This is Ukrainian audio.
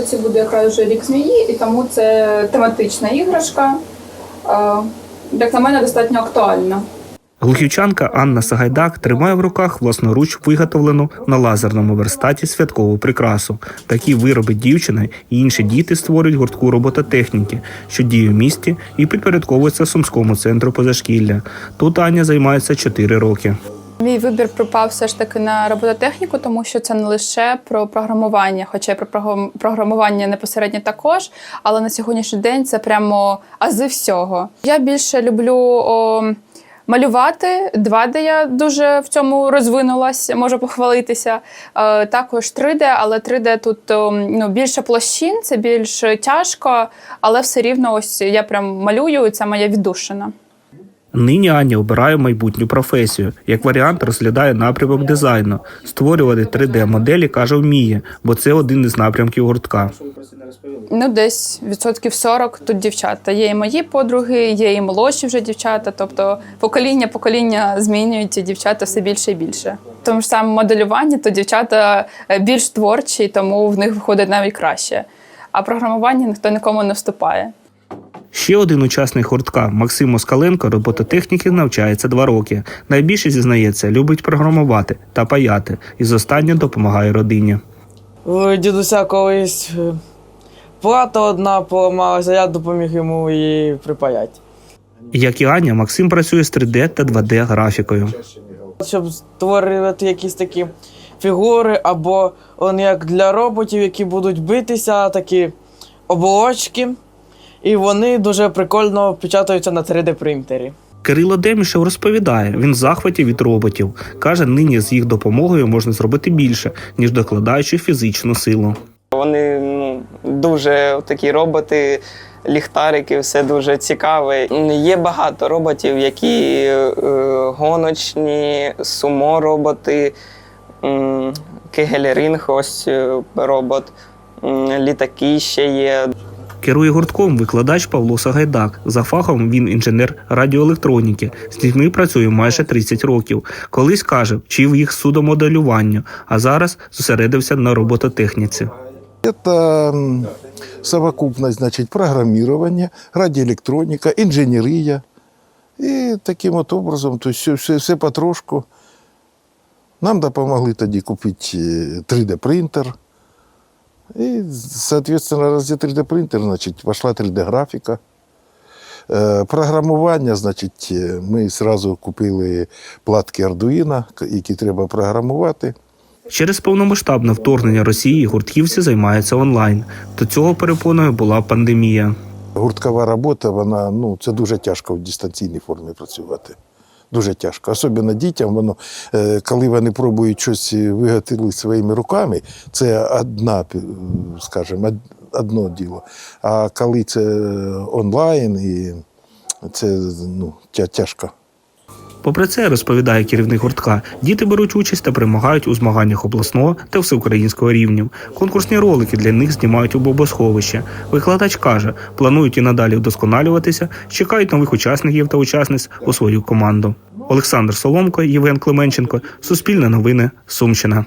році буде якраз вже рік змії, і тому це тематична іграшка. Е, Як на мене, достатньо актуальна. Глухівчанка Анна Сагайдак тримає в руках власноруч виготовлену на лазерному верстаті святкову прикрасу. Такі вироби дівчина і інші діти створюють гуртку робототехніки, що діє в місті і підпорядковується Сумському центру позашкілля. Тут Аня займається 4 роки. Мій вибір припав все ж таки на робототехніку, тому що це не лише про програмування, хоча й про програм- програмування непосередньо також, але на сьогоднішній день це прямо ази всього. Я більше люблю о, малювати. 2D я дуже в цьому розвинулась, можу похвалитися. Е, також 3D, але 3D тут ну, більше площин, це більш тяжко, але все рівно ось я прям малюю, і це моя віддушина. Нині Аня обирає майбутню професію. Як варіант розглядає напрямок дизайну. Створювати 3D-моделі каже вміє, бо це один із напрямків гуртка. Ну, десь відсотків 40 тут дівчата. Є і мої подруги, є і молодші вже дівчата. Тобто покоління покоління змінюють і дівчата все більше і більше. Тому ж саме моделюванні, то дівчата е, більш творчі, тому в них виходить навіть краще. А програмування ніхто нікому не вступає. Ще один учасник гуртка Максим Москаленко робототехніки навчається два роки. Найбільше зізнається, любить програмувати та паяти, і з останнім допомагає родині. У дідуся колись е, плата одна поламалася, я допоміг йому її припаяти. Як і Аня, Максим працює з 3D та 2D графікою. Щоб створювати якісь такі фігури, або он як для роботів, які будуть битися, такі оболочки. І вони дуже прикольно печатаються на 3D принтері. Кирило Демішев розповідає, він в захваті від роботів. Каже, нині з їх допомогою можна зробити більше, ніж докладаючи фізичну силу. Вони ну, дуже такі роботи, ліхтарики, все дуже цікаве. Є багато роботів, які е, гоночні, сумо-роботи, м, Кегелерінг, ось е, робот, м, літаки ще є. Керує гуртком викладач Павло Сагайдак. За фахом він інженер радіоелектроніки. З дітьми працює майже 30 років. Колись каже, вчив їх судомоделюванню, а зараз зосередився на робототехніці. Это совокупность, значит, программирования, радиоэлектроника, инженерия. И таким вот образом, то есть все, все, все потрошку. Нам допомогли тоді купити 3D-принтер. І, соответственно, раз є 3D-принтер, значить, пошла 3D-графіка. Е, Програмування, значить, е, ми одразу купили платки Arduino, які треба програмувати. Через повномасштабне вторгнення Росії гуртківці займаються онлайн. До цього перепоною була пандемія. Гурткова робота, вона ну це дуже тяжко в дистанційній формі працювати. Дуже тяжко. Особливо дітям, воно, е, коли вони пробують щось виготовити своїми руками, це одна, е, скажімо, одно діло. А коли це онлайн, і це ну, тяжко. Попри це, розповідає керівник гуртка, діти беруть участь та перемагають у змаганнях обласного та всеукраїнського рівнів. Конкурсні ролики для них знімають у бомбосховище. Викладач каже, планують і надалі вдосконалюватися, чекають нових учасників та учасниць у свою команду. Олександр Соломко, Євген Клименченко, Суспільне новини, Сумщина.